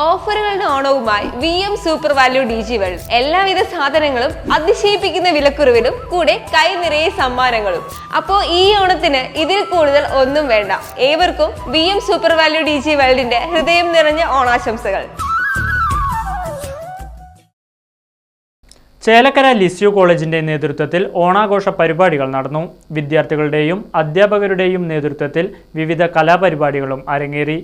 ഓഫറുകളുടെ ഓണവുമായി V M super value D G world. എല്ലാവിധ സാധനങ്ങളും അതിശയിപ്പിക്കുന്ന വിലക്കുറവിലും കൂടെ കൈ നിറയെ സമ്മാനങ്ങളും. അപ്പോൾ ഈ ഓണത്തിന് ഇതിൽ കൂടുതൽ ഒന്നും വേണ്ട. ഏവർക്കും V M super value D G വേൾഡിന്റെ ഹൃദയം നിറഞ്ഞ ഓണാശംസകൾ. ചേലക്കര ലിസ്യു കോളേജിന്റെ നേതൃത്വത്തിൽ ഓണാഘോഷ പരിപാടികൾ നടന്നു. വിദ്യാർത്ഥികളുടെയും അധ്യാപകരുടെയും നേതൃത്വത്തിൽ വിവിധ കലാപരിപാടികളും അരങ്ങേറി.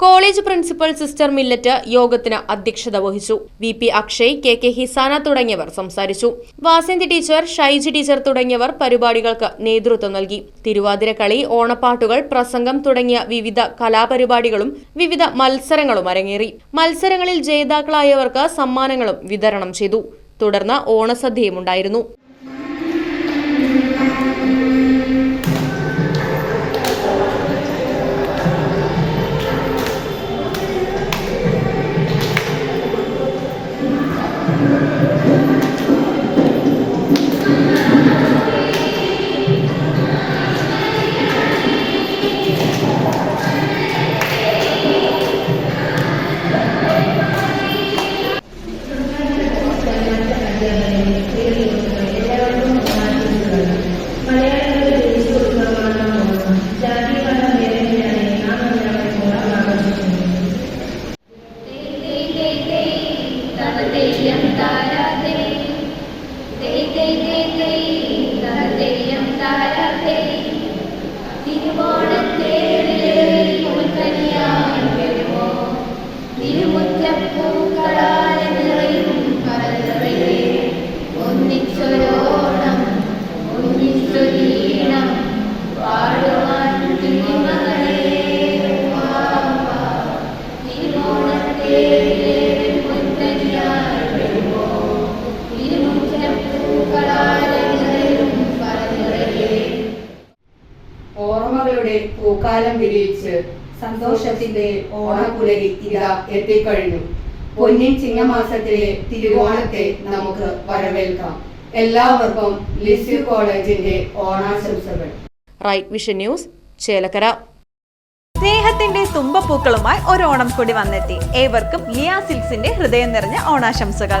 കോളേജ് പ്രിൻസിപ്പൽ സിസ്റ്റർ മില്ലറ്റ് യോഗത്തിന് അധ്യക്ഷത വഹിച്ചു. V P Akshay K K Hisana തുടങ്ങിയവർ സംസാരിച്ചു. വാസന്തി ടീച്ചർ ഷൈജി ടീച്ചർ തുടങ്ങിയവർ പരിപാടികൾക്ക് നേതൃത്വം നൽകി. തിരുവാതിരക്കളി ഓണപ്പാട്ടുകൾ പ്രസംഗം തുടങ്ങിയ വിവിധ കലാപരിപാടികളും വിവിധ മത്സരങ്ങളും അരങ്ങേറി. മത്സരങ്ങളിൽ ജേതാക്കളായവർക്ക് സമ്മാനങ്ങളും വിതരണം ചെയ്തു. തുടർന്ന് ഓണസദ്യയും ഉണ്ടായിരുന്നു. പൂക്കാലം വിരിയിച്ച് സന്തോഷത്തിന്റെ ഓണക്കുലരി ഇതാ എത്തിക്കഴിഞ്ഞു. പൊന്നിൻ ചിങ്ങമാസത്തിലെ തിരുവോണത്തെ നമുക്ക് വരവേൽക്കാം. എല്ലാവർക്കും ലിസ്യു കോളേജിന്റെ ഓണാശംസകൾ. Right vision news Chelakkara. സ്നേഹത്തിന്റെ തുമ്പപ്പൂക്കളുമായി ഒരു ഓണം കൂടി വന്നെത്തി. ഏവർക്കും ലിയാ സിൽസിന്റെ ഹൃദയം നിറഞ്ഞ ഓണാശംസകൾ.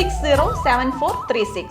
six zero seven four three six